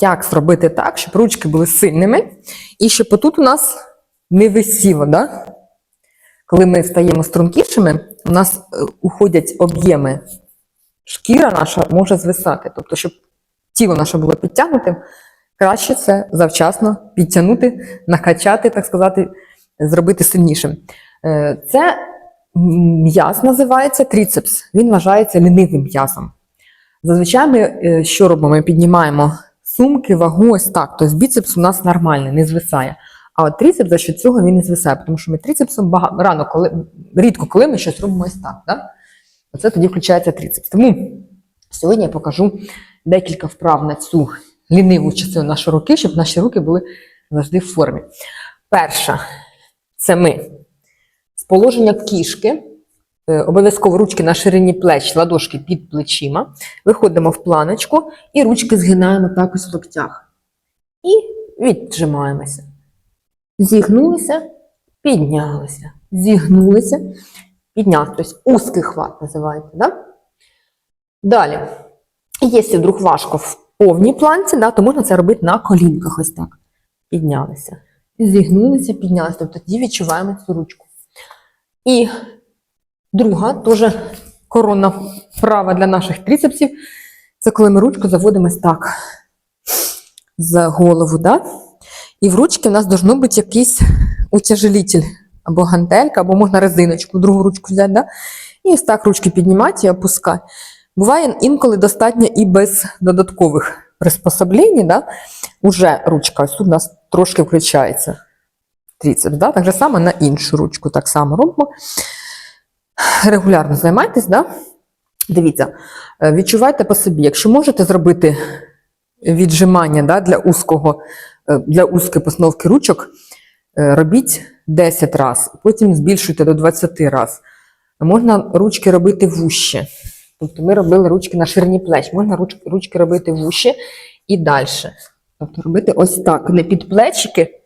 Як зробити так, щоб ручки були сильними, і щоб отут у нас не висіло, да? Коли ми стаємо стрункішими, у нас е, уходять об'єми. Шкіра наша може звисати. Тобто, щоб тіло наше було підтягнутим, краще це завчасно підтягнути, накачати, так сказати, зробити сильнішим. Е, Це м'яз називається тріцепс. Він вважається лінивим м'язом. Зазвичай ми е, що робимо? Ми піднімаємо сумки, вагу, ось так. Тобто біцепс у нас нормальний, не звисає. А от тріцепс за що цього він не звисає, тому що ми тріцепсом багато, рано, коли, рідко коли ми щось робимо ось так. Да? Оце тоді включається тріцепс. Тому сьогодні я покажу декілька вправ на цю ліниву частину нашої руки, щоб наші руки були завжди в формі. Перша це ми з положення кішки, обов'язково ручки на ширині плеч, ладошки під плечима. Виходимо в планочку і ручки згинаємо так ось в локтях. І віджимаємося. Зігнулися, піднялися. Зігнулися, піднялися. Тобто узкий хват називається. Да? Далі. Якщо вдруг важко в повній планці, да, то можна це робити на колінках. Ось так. Піднялися. Зігнулися, піднялися. Тобто тоді відчуваємо цю ручку. І друга, теж коронна вправа для наших трицепсів, це коли ми ручку заводимо так за голову. Да? І в ручці в нас должно бути якийсь утяжелитель, або гантелька, або можна резиночку, другу ручку взяти. Да? І ось так ручки піднімати і опускати. Буває інколи достатньо і без додаткових приспособлень, да? уже ручка ось тут у нас трошки включається трицепс. Да? Так же само на іншу ручку так само робимо. Регулярно займайтесь, да? дивіться, е, відчувайте по собі. Якщо можете зробити віджимання да, для узкого, е, для узкої постановки ручок, е, робіть 10 разів, потім збільшуйте до 20 разів. Можна ручки робити вужче. Тобто ми робили ручки на ширині плеч, можна ручки, робити вужче і далі. Тобто робити ось так, не під плечики,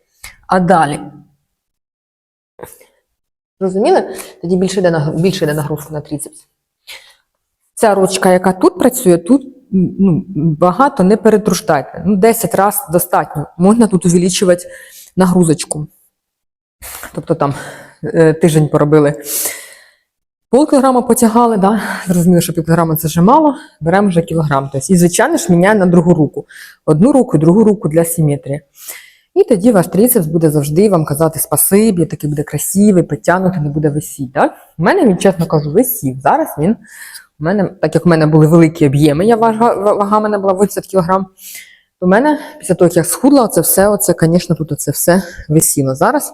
а далі. Розуміли? Тоді більше йде, наг- більше йде нагрузка на трицепс. Ця ручка, яка тут працює, тут ну, багато не перетруждайте. Ну, 10 разів достатньо. Можна тут увеличувати нагрузочку. Тобто там е, тиждень поробили. Пол кілограма потягали, да? зрозуміло, що пів кілограма це вже мало, беремо вже кілограм. Тобто, і, звичайно ж, міняємо на другу руку. Одну руку, другу руку для симетрії. І тоді ваш трицепс буде завжди вам казати спасибі, такий буде красивий, підтягнутий, не буде висіти. Так? У мене він, чесно кажу, висів. Зараз він у мене, так як у мене були великі об'єми, я вага, вага мене була 80 кг, в мене після того, як я схудла, це все, оце, звісно, тут оце все висіло. Зараз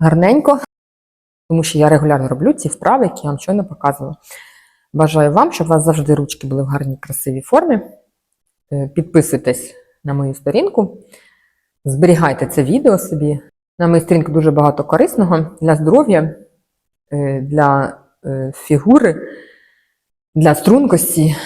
гарненько, тому що я регулярно роблю ці вправи, які я вам щойно показувала. Бажаю вам, щоб у вас завжди ручки були в гарній, красивій формі. Е, Підписуйтесь на мою сторінку, зберігайте це відео собі. На моїй сторінці дуже багато корисного для здоров'я, е, для е, фігури, для стрункості.